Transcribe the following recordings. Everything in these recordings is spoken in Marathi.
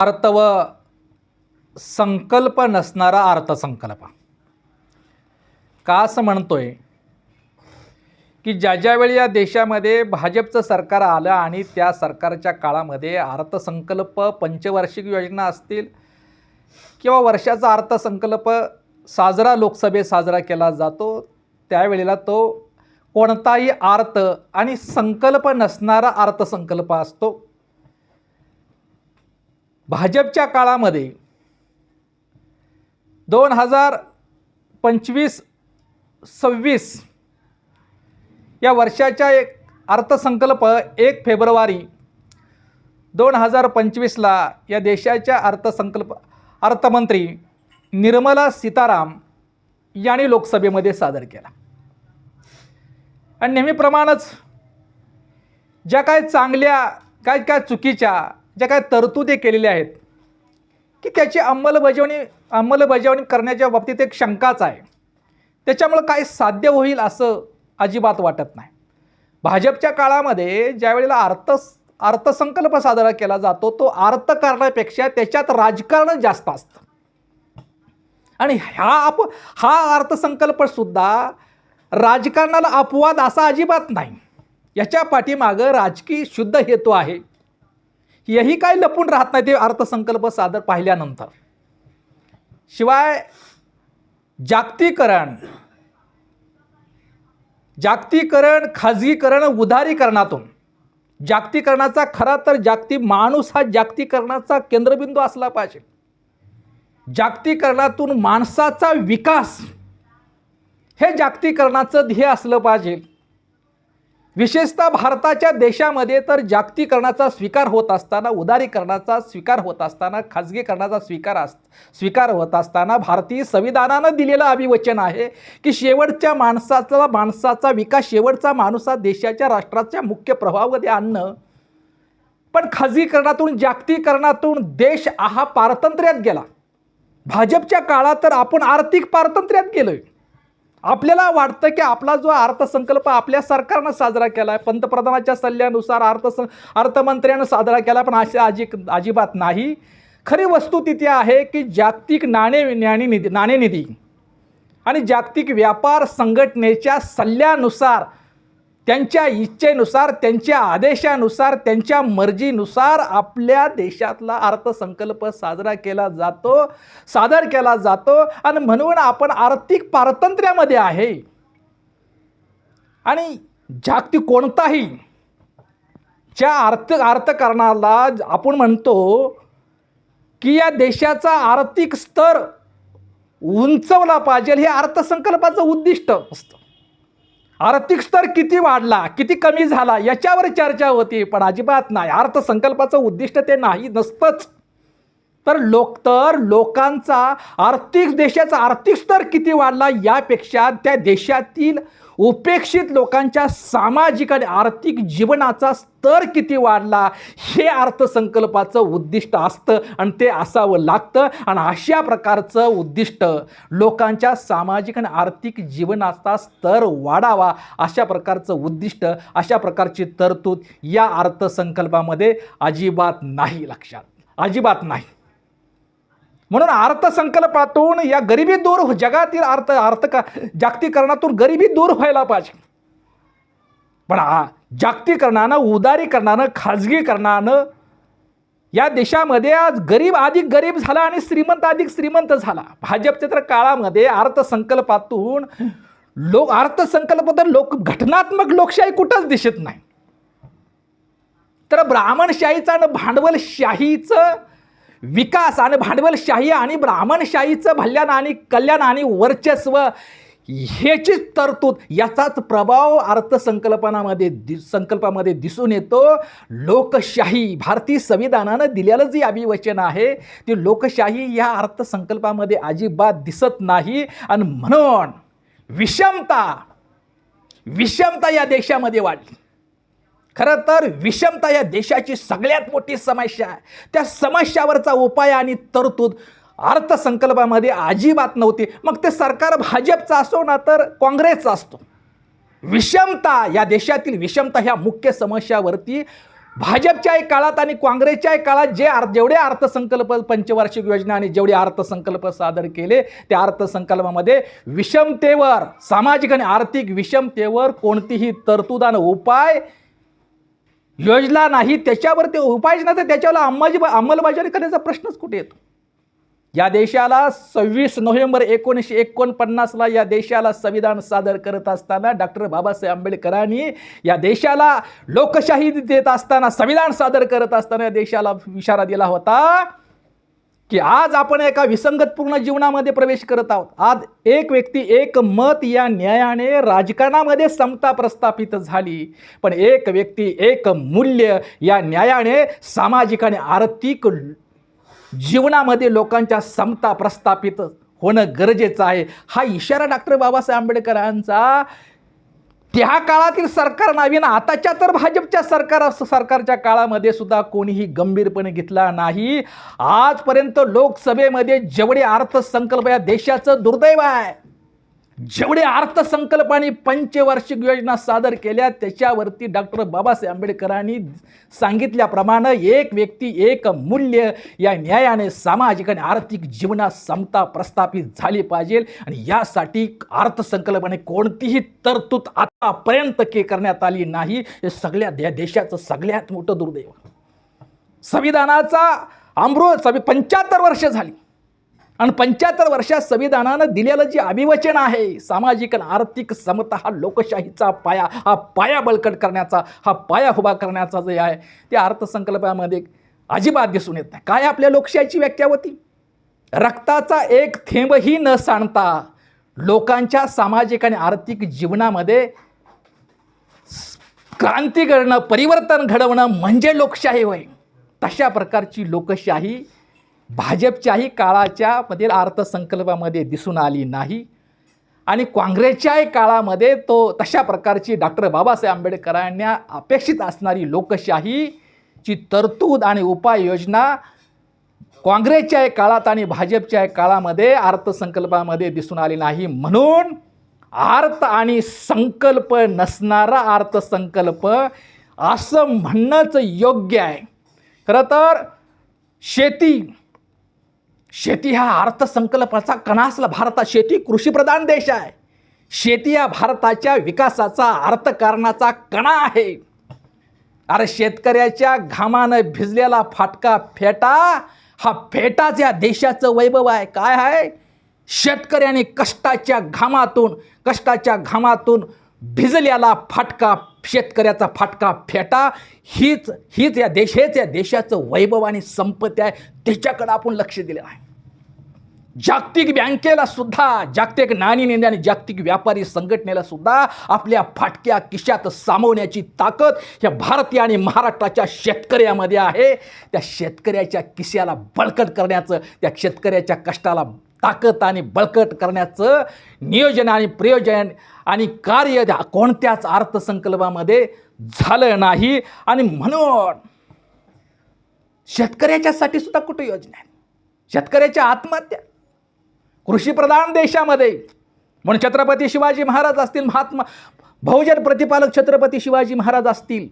अर्थ व संकल्प नसणारा अर्थसंकल्प. का असं म्हणतोय? की ज्या ज्यावेळी या देशामध्ये भाजपचं सरकार आलं आणि त्या सरकारच्या काळामध्ये अर्थसंकल्प पंचवार्षिक योजना असतील किंवा वर्षाचा अर्थसंकल्प साजरा लोकसभेत साजरा केला जातो त्यावेळेला तो कोणताही अर्थ आणि संकल्प नसणारा अर्थसंकल्प असतो. भाजपच्या काळामध्ये दोन हजार पंचवीस सव्वीस या वर्षाच्या एक अर्थसंकल्प एक फेब्रुवारी दोन हजार पंचवीसला या देशाच्या अर्थसंकल्प अर्थमंत्री निर्मला सीताराम यांनी लोकसभेमध्ये सादर केला. आणि नेहमीप्रमाणेच ज्या काय चांगल्या काय काय चुकीच्या ज्या काय तरतुदी केलेल्या आहेत की त्याची अंमलबजावणी अंमलबजावणी करण्याच्या बाबतीत एक शंकाच आहे. त्याच्यामुळं काय साध्य होईल असं अजिबात वाटत नाही. भाजपच्या काळामध्ये ज्या वेळेला अर्थ अर्थसंकल्प साजरा केला जातो तो अर्थ करण्यापेक्षा त्याच्यात राजकारण जास्त असतं. आणि ह्या अप हा अर्थसंकल्पसुद्धा राजकारणाला अपवाद असा अजिबात नाही. याच्या पाठीमागं राजकीय शुद्ध हेतू आहे. यही काही लपून राहत नाही ते अर्थसंकल्प सादर पाहिल्यानंतर. शिवाय जागतिकरण जागतिकरण खाजगीकरण उदारीकरणातून जागतिकरणाचा खरा तर जागतिक माणूस हा जागतिकरणाचा केंद्रबिंदू असला पाहिजे. जागतिकरणातून माणसाचा विकास हे जागतिकरणाचं ध्येय असलं पाहिजे. विशेषतः भारताच्या देशामध्ये तर जागतिकरणाचा स्वीकार होत असताना उदारीकरणाचा स्वीकार होत असताना खाजगीकरणाचा स्वीकार अस स्वीकार होत असताना भारतीय संविधानानं दिलेलं अभिवचन आहे की शेवटच्या माणसाचा माणसाचा विकास शेवटचा माणूस हा देशाच्या राष्ट्राच्या मुख्य प्रभावामध्ये आणणं. पण खाजगीकरणातून जागतिकरणातून देश हा पारतंत्र्यात गेला. भाजपच्या काळात तर आपण आर्थिक पारतंत्र्यात गेलोय. आपल्याला वाटतं की आपला जो अर्थसंकल्प आपल्या सरकारनं साजरा केला आहे पंतप्रधानाच्या सल्ल्यानुसार अर्थ अर्थमंत्र्यानं साजरा केला पण अशा अजि अजिबात नाही. खरी वस्तू तिथे आहे की जागतिक नाणे नाणेनिधी नाणेनिधी आणि जागतिक व्यापार संघटनेच्या सल्ल्यानुसार त्यांच्या इच्छेनुसार त्यांच्या आदेशानुसार त्यांच्या मर्जीनुसार आपल्या देशातला अर्थसंकल्प साजरा केला जातो सादर केला जातो आणि म्हणून आपण आर्थिक पारतंत्र्यामध्ये आहे. आणि जागतिक कोणताही ज्या अर्थ अर्थकारणाला आपण म्हणतो की या देशाचा आर्थिक स्तर उंचवला पाहिजे हे अर्थसंकल्पाचं उद्दिष्ट असतं. आर्थिक स्तर किती वाढला किती कमी झाला याच्यावर चर्चा होती. पण अजिबात नाही. अर्थसंकल्पाचं उद्दिष्ट ते नाही नसतंच. तर लोक तर लोकांचा आर्थिक देशाचा आर्थिक स्तर किती वाढला यापेक्षा त्या देशातील उपेक्षित लोकांच्या सामाजिक आणि आर्थिक जीवनाचा स्तर किती वाढला हे अर्थसंकल्पाचं उद्दिष्ट असतं आणि ते असावं लागतं. आणि अशा प्रकारचं उद्दिष्ट लोकांच्या सामाजिक आणि आर्थिक जीवनाचा स्तर वाढावा अशा प्रकारचं उद्दिष्ट अशा प्रकारची तरतूद या अर्थसंकल्पामध्ये अजिबात नाही लक्षात. अजिबात नाही. म्हणून अर्थसंकल्पातून या गरिबी दूर हो- जगातील अर्थ अर्थ का जागतिकरणातून गरिबी दूर व्हायला पाहिजे. पण आ- जागतिकरणानं उदारीकरणानं खाजगीकरणानं या देशामध्ये आज गरीब अधिक गरीब झाला आणि श्रीमंत अधिक श्रीमंत झाला. भाजपच्या तर काळामध्ये अर्थसंकल्पातून लोक अर्थसंकल्प तर लोक घटनात्मक लोकशाही कुठंच दिसत नाही. तर ब्राह्मणशाहीचं आणि भांडवलशाहीचं विकास आणि भांडवलशाही आणि ब्राह्मणशाहीचं भल्याण आणि कल्याण आणि वर्चस्व ह्याची तरतूद याचाच प्रभाव अर्थसंकल्पनामध्ये दि संकल्पामध्ये दिसून येतो. लोकशाही भारतीय संविधानानं दिलेलं जे अभिवचन आहे ते लोकशाही या अर्थसंकल्पामध्ये अजिबात दिसत नाही. आणि म्हणून विषमता विषमता या देशामध्ये वाढली. खरं तर विषमता या देशाची सगळ्यात मोठी समस्या आहे. त्या समस्यावरचा उपाय आणि तरतूद अर्थसंकल्पामध्ये अजिबात नव्हती. मग ते सरकार भाजपचं असो ना तर काँग्रेसचा असतो. विषमता या देशातील विषमता ह्या मुख्य समस्यावरती भाजपच्याही काळात आणि काँग्रेसच्या काळात जे आर जेवढे अर्थसंकल्प पंचवार्षिक योजना आणि जेवढे अर्थसंकल्प सादर केले त्या अर्थसंकल्पामध्ये विषमतेवर सामाजिक आणि आर्थिक विषमतेवर कोणतीही तरतूद आणि उपाय योजना नाही त्याच्यावर ते उपाययोजना तर त्याच्यावर अंमलबा अंमलबजावणी करण्याचा प्रश्नच कुठे येतो? या देशाला सव्वीस नोव्हेंबर एकोणीसशे एकोणपन्नासला या देशाला संविधान सादर करत असताना डॉक्टर बाबासाहेब आंबेडकरांनी या देशाला लोकशाही देत असताना संविधान सादर करत असताना या देशाला इशारा दिला होता. की आज आपण एका विसंगतपूर्ण जीवनामध्ये प्रवेश करत आहोत. आज एक व्यक्ती एक मत या न्यायाने राजकारणामध्ये समता प्रस्थापित झाली. पण एक व्यक्ती एक मूल्य या न्यायाने सामाजिक आणि आर्थिक जीवनामध्ये लोकांच्या समता प्रस्थापित होणं गरजेचं आहे. हा इशारा डॉक्टर बाबासाहेब आंबेडकरांचा त्या काळातील सरकार नवीन आताच्या तर भाजपच्या सरकार सरकारच्या काळामध्ये सुद्धा कोणीही गंभीरपणे घेतला नाही. आजपर्यंत लोकसभेमध्ये जेवढे अर्थसंकल्प या देशाचं दुर्दैव आहे. जेवढे अर्थसंकल्प आणि पंचवार्षिक योजना सादर केल्या त्याच्यावरती डॉक्टर बाबासाहेब आंबेडकरांनी सांगितल्याप्रमाणे एक व्यक्ती एक मूल्य या न्यायाने सामाजिक आणि आर्थिक जीवनात समता प्रस्थापित झाली पाहिजे आणि यासाठी अर्थसंकल्पाने कोणतीही तरतूद आतापर्यंत के करण्यात आली नाही. हे सगळ्या या देशाचं सगळ्यात मोठं दुर्दैव. संविधानाचा अमृत सवि पंच्याहत्तर वर्ष झाली. आणि पंच्याहत्तर वर्षात संविधानानं दिलेलं जे अभिवचन आहे सामाजिक आणि आर्थिक समता हा लोकशाहीचा पाया हा पाया बळकट करण्याचा हा पाया उभा करण्याचा जे आहे ते अर्थसंकल्पामध्ये अजिबात दिसून येत नाही. काय आपल्या लोकशाहीची व्याख्या होती? रक्ताचा एक थेंबही न सांडता लोकांच्या सामाजिक आणि आर्थिक जीवनामध्ये क्रांती करणं परिवर्तन घडवणं म्हणजे लोकशाही होय. तशा प्रकारची लोकशाही भाजपच्याही काळाच्या मधील अर्थसंकल्पामध्ये दिसून आली नाही. आणि काँग्रेसच्याही काळामध्ये तो तशा प्रकारची डॉक्टर बाबासाहेब आंबेडकरांना अपेक्षित असणारी लोकशाहीची तरतूद आणि उपाययोजना काँग्रेसच्या काळात आणि भाजपच्या काळामध्ये अर्थसंकल्पामध्ये दिसून आली नाही. म्हणून अर्थ आणि संकल्प नसणारा अर्थसंकल्प असं म्हणणंच योग्य आहे. खरं तर शेती शेती हा अर्थसंकल्पाचा कणा असला भारतात शेती कृषीप्रधान देश आहे. शेती हा भारताच्या विकासाचा अर्थकारणाचा कणा आहे. अरे शेतकऱ्याच्या घामानं भिजलेला फाटका फेटा हा फेटाच या देशाचं वैभव आहे. काय आहे? शेतकऱ्याने कष्टाच्या घामातून कष्टाच्या घामातून भिजलेला फाटका शेतकऱ्याचा फाटका फेटा हीच हीच या देश हेच या देशाचं वैभव आणि संपत्ती आहे. त्याच्याकडं आपण लक्ष दिलं आहे. जागतिक बँकेला सुद्धा जागतिक नाणेनिधी आणि जागतिक व्यापारी संघटनेला सुद्धा आपल्या फाटक्या किशात सामावण्याची ताकद या भारतीय आणि महाराष्ट्राच्या शेतकऱ्यामध्ये आहे. त्या शेतकऱ्याच्या किशाला बळकट करण्याचं त्या शेतकऱ्याच्या कष्टाला ताकद आणि बळकट करण्याचं नियोजन आणि प्रयोजन आणि कार्य कोणत्याच अर्थसंकल्पामध्ये झालं नाही. आणि म्हणून शेतकऱ्याच्यासाठी सुद्धा कुठं योजना आहे? शेतकऱ्याच्या आत्महत्या. कृषीप्रधान देशामध्ये. म्हणून छत्रपती शिवाजी महाराज असतील महात्मा बहुजन प्रतिपालक छत्रपती शिवाजी महाराज असतील.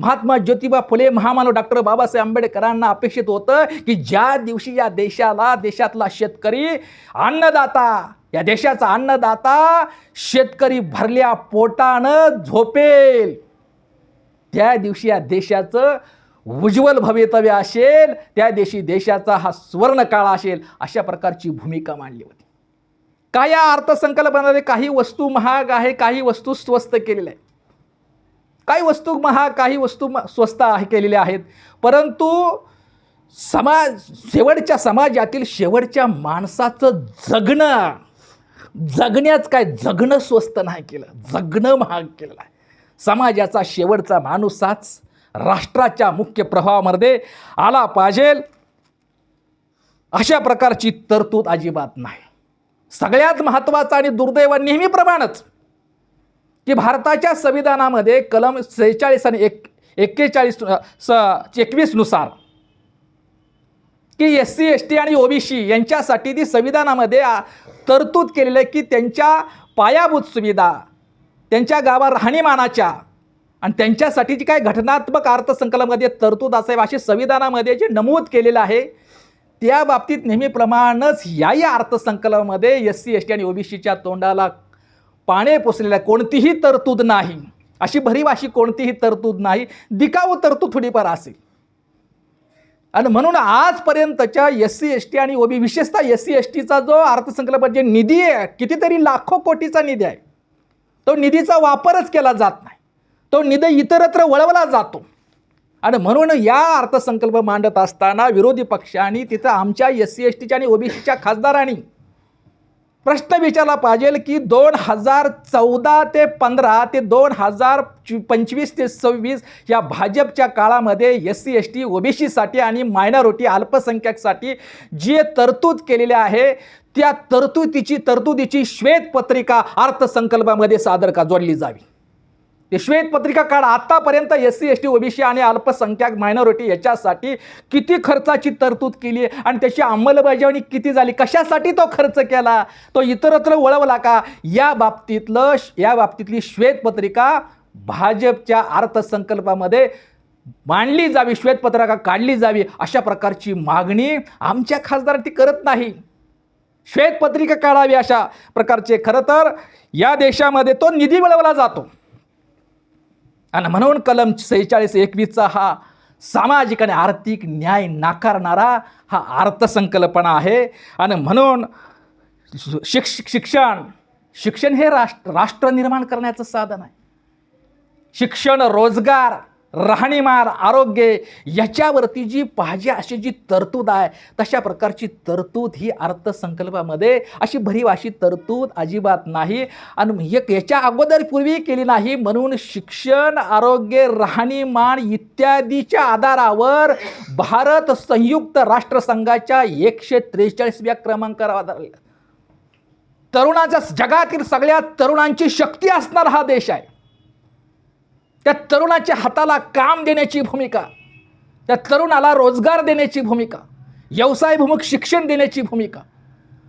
महात्मा ज्योतिबा फुले महामानव डॉक्टर बाबासाहेब आंबेडकरांना अपेक्षित होतं की ज्या दिवशी या देशाला देशातला शेतकरी अन्नदाता या देशाचा अन्नदाता शेतकरी भरल्या पोटानं झोपेल. त्या दिवशी या देशाचं उज्ज्वल भवितव्य असेल त्या दिवशी देशाचा हा सुवर्णकाळ असेल अशा प्रकारची भूमिका मांडली होती. काय या अर्थसंकल्पनामध्ये काही वस्तू महाग आहे काही वस्तू स्वस्त केलेल्या आहेत? काही वस्तू महाग काही वस्तू म- स्वस्त आहे केलेल्या आहेत. परंतु समाज शेवटच्या समाजातील शेवटच्या माणसाचं जगणं जगण्याच काय? जगणं स्वस्त नाही केलं. जगणं महाग केलेलं आहे. समाजाचा शेवटचा माणूस हाच राष्ट्राच्या मुख्य प्रभावामध्ये आला पाहिजे. अशा प्रकारची तरतूद अजिबात नाही. सगळ्यात महत्त्वाचं आणि दुर्दैव नेहमीप्रमाणेच की भारताच्या संविधानामध्ये कलम सेहेचाळीस आणि एक एक्केचाळीस स एकवीसनुसार की एस सी एस टी आणि ओबीसी यांच्यासाठी ती संविधानामध्ये तरतूद केलेलं आहे की त्यांच्या पायाभूत सुविधा त्यांच्या गावा राहणीमानाच्या आणि त्यांच्यासाठी जी काय घटनात्मक अर्थसंकल्पामध्ये तरतूद असावी अशी संविधानामध्ये जे नमूद केलेलं आहे त्या बाबतीत नेहमीप्रमाणेच याही अर्थसंकल्पामध्ये एस सी एस टी आणि ओबीसीच्या तोंडाला पाणे पोसलेल्या कोणतीही तरतूद नाही. अशी भरीव अशी कोणतीही तरतूद नाही. दिकाव तरतूद थोडीफार असेल. आणि म्हणून आजपर्यंतच्या एस सी एस टी आणि ओबी विशेषतः एस सी एस टीचा जो अर्थसंकल्प जे निधी आहे कितीतरी लाखो कोटीचा निधी आहे तो निधीचा वापरच केला जात नाही. तो निधी इतरत्र वळवला जातो. आणि म्हणून या अर्थसंकल्प मांडत असताना विरोधी पक्षांनी तिथं आमच्या एस सी एस टीच्या आणि ओबीसीच्या खासदारांनी प्रश्न विचारला पाहिजे की दोन हजार चौदा ते पंधरा ते दोन हजार पंचवीस ते सव्वीस या भाजपच्या काळामध्ये एस सी एस टी ओबीसीसाठी आणि मायनॉरिटी अल्पसंख्याकसाठी जे तरतूद केलेले आहे त्या तरतुदीची तरतुदीची श्वेतपत्रिका अर्थसंकल्पामध्ये सादर का जोडली जावी? ते श्वेतपत्रिका काढ. आतापर्यंत S C S T OBC आणि अल्पसंख्याक मायनॉरिटी याच्यासाठी किती खर्चाची तरतूद केली आणि त्याची अंमलबजावणी किती झाली? कशासाठी तो खर्च केला? तो इतरत्र वळवला का? या बाबतीतलं या बाबतीतली श्वेतपत्रिका भाजपच्या अर्थसंकल्पामध्ये मांडली जावी श्वेतपत्रिका काढली जावी अशा प्रकारची मागणी आमच्या खासदार ती करत नाही. श्वेतपत्रिका काढावी अशा प्रकारचे खरं तर या देशामध्ये तो निधी मिळवला जातो. आणि म्हणून कलम सेहेचाळीस एकवीसचा हा सामाजिक आणि आर्थिक न्याय नाकारणारा हा अर्थसंकल्पना आहे. आणि म्हणून शिक्ष शिक्षण शिक्षण हे राष्ट्र राष्ट्र निर्माण करण्याचं साधन आहे. शिक्षण रोजगार राहणीमान आरोग्य याच्यावरती जी पाहिजे अशी जी तरतूद आहे तशा प्रकारची तरतूद ही अर्थसंकल्पामध्ये अशी भरीव अशी तरतूद अजिबात नाही. आणि एक याच्या अगोदर पूर्वी केली नाही म्हणून शिक्षण आरोग्य राहणीमान इत्यादीच्या आधारावर भारत संयुक्त राष्ट्रसंघाच्या एकशे त्रेचाळीसव्या क्रमांकावर आधार तरुणाच्या जगातील सगळ्या तरुणांची शक्ती असणारा हा देश आहे. त्या तरुणाच्या हाताला काम देण्याची भूमिका त्या तरुणाला रोजगार देण्याची भूमिका व्यवसायभिमुख शिक्षण देण्याची भूमिका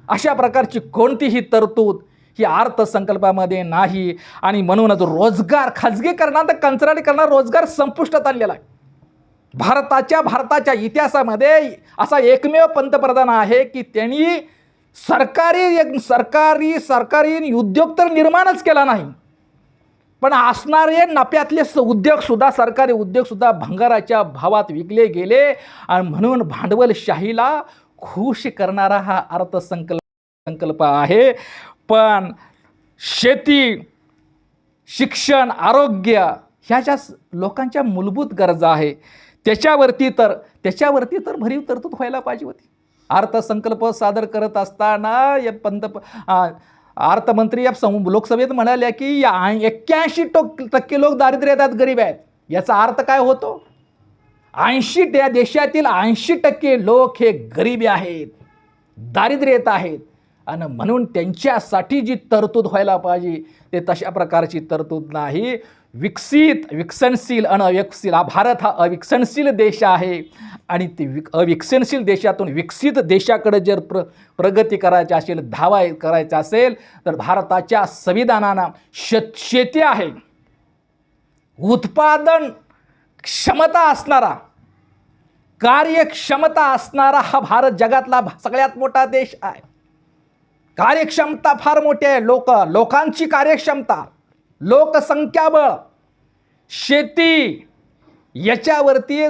अशा प्रकारची कोणतीही तरतूद ही अर्थसंकल्पामध्ये नाही. आणि म्हणूनच रोजगार खाजगीकरणात कंत्राटीकरणात रोजगार संपुष्टात आणलेला आहे. भारताच्या भारताच्या इतिहासामध्ये असा एकमेव पंतप्रधान आहे की त्यांनी सरकारी एक सरकारी सरकारी उद्योग तर निर्माणच केला नाही. पण असणारे नफ्यातले स उद्योगसुद्धा सरकारी उद्योगसुद्धा भंगाराच्या भावात विकले गेले. आणि म्हणून भांडवलशाहीला खुश करणारा हा अर्थसंकल्प संकल्प आहे. पण शेती शिक्षण आरोग्य ह्या ज्या लोकांच्या मूलभूत गरजा आहे. त्याच्यावरती तर त्याच्यावरती तर भरीव तरतूद व्हायला पाहिजे होती. अर्थसंकल्प सादर करत असताना या पंत अर्थमंत्री या सम लोकसभेत म्हणाल्या की या एक्क्याऐंशी टोक टक्के लोक दारिद्र्यात गरीब आहेत. याचा अर्थ काय होतो? ऐंशी त्या देशातील ऐंशी टक्के लोक हे गरीबी आहेत दारिद्र्यत आहेत. आणि म्हणून त्यांच्यासाठी जी तरतूद व्हायला पाहिजे ते तशा प्रकारची तरतूद नाही. विकसित विकसनशील आणि अविकसित. हा भारत हा अविकसनशील देश आहे. आणि ते विक अविकसनशील देशातून विकसित देशाकडे जर प्र प्रगती करायची असेल धावा करायचा असेल तर भारताच्या संविधानानं शेत शेती आहे. उत्पादन क्षमता असणारा कार्यक्षमता असणारा हा भारत जगातला भा- सगळ्यात मोठा देश आहे. कार्यक्षमता फार मोठी आहे. लोक लोकांची कार्यक्षमता लोकसंख्याबळ. शेती याच्यावरती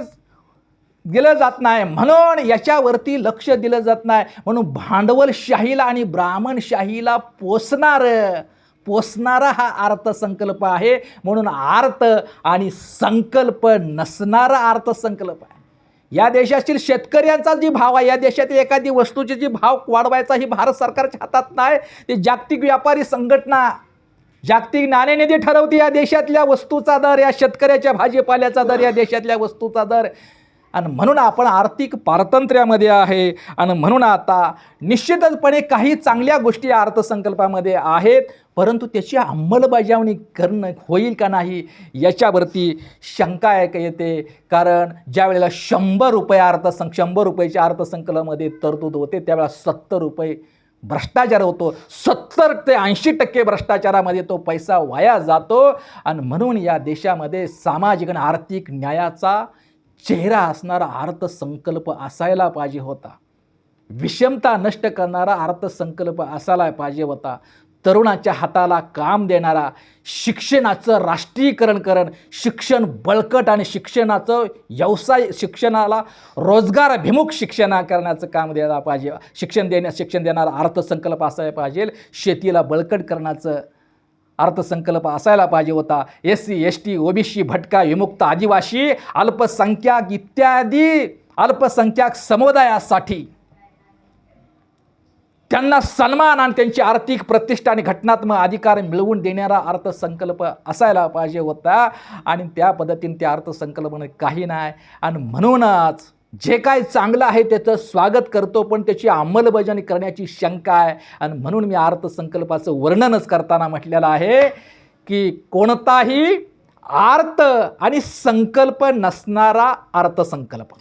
दिलं जात नाही म्हणून याच्यावरती लक्ष दिलं जात नाही. म्हणून भांडवलशाहीला आणि ब्राह्मणशाहीला पोसणारं पोसणारा हा अर्थसंकल्प आहे. म्हणून अर्थ आणि संकल्प नसणारा अर्थसंकल्प आहे. या देशातील शेतकऱ्यांचा जी भाव आहे या देशातील एखादी वस्तूची जी भाव वाढवायचा ही भारत सरकारच्या हातात नाही ते जागतिक व्यापारी संघटना जागतिक नाणेनिधी ठरवते या देशातल्या वस्तूचा दर या शेतकऱ्याच्या भाजीपाल्याचा दर या देशातल्या वस्तूचा दर. आणि म्हणून आपण आर्थिक पारतंत्र्यामध्ये आहे. आणि म्हणून आता निश्चितचपणे काही चांगल्या गोष्टी या अर्थसंकल्पामध्ये आहेत. परंतु त्याची अंमलबजावणी करणं होईल का नाही याच्यावरती शंका एक येते. कारण ज्या वेळेला शंभर रुपये अर्थसं शंभर रुपयाच्या अर्थसंकल्पामध्ये तरतूद होते त्यावेळेला सत्तर रुपये भ्रष्टाचार होतो. सत्तर ते ऐंशी टक्के भ्रष्टाचारामध्ये तो पैसा वाया जातो. आणि म्हणून या देशामध्ये सामाजिक आणि आर्थिक न्यायाचा चेहरा असणारा अर्थसंकल्प असायला पाहिजे होता. विषमता नष्ट करणारा अर्थसंकल्प असायला पाहिजे होता. तरुणाच्या हाताला काम देणारा शिक्षणाचं राष्ट्रीयकरण करण शिक्षण बळकट आणि शिक्षणाचं व्यवसाय शिक्षणाला रोजगाराभिमुख शिक्षणा करण्याचं काम द्यायला पाहिजे. शिक्षण देण्या शिक्षण देणारा अर्थसंकल्प असायला पाहिजे. शेतीला बळकट करण्याचं अर्थसंकल्प असायला पाहिजे होता. S C S T OBC भटका विमुक्त आदिवासी अल्पसंख्याक इत्यादी अल्पसंख्याक समुदायासाठी त्यांना सन्मान आणि त्यांची आर्थिक प्रतिष्ठा आणि घटनात्मक अधिकार मिळवून देणारा अर्थसंकल्प असायला पाहिजे होता. आणि त्या पद्धतीने त्या अर्थसंकल्पाने काही नाही. आणि म्हणूनच जे काय चांगलं आहे त्याचं स्वागत करतो पण त्याची अंमलबजावणी करण्याची शंका आहे. आणि म्हणून मी अर्थसंकल्पाचं वर्णनच करताना म्हटलेलं आहे की कोणताही अर्थ आणि संकल्प नसणारा अर्थसंकल्प.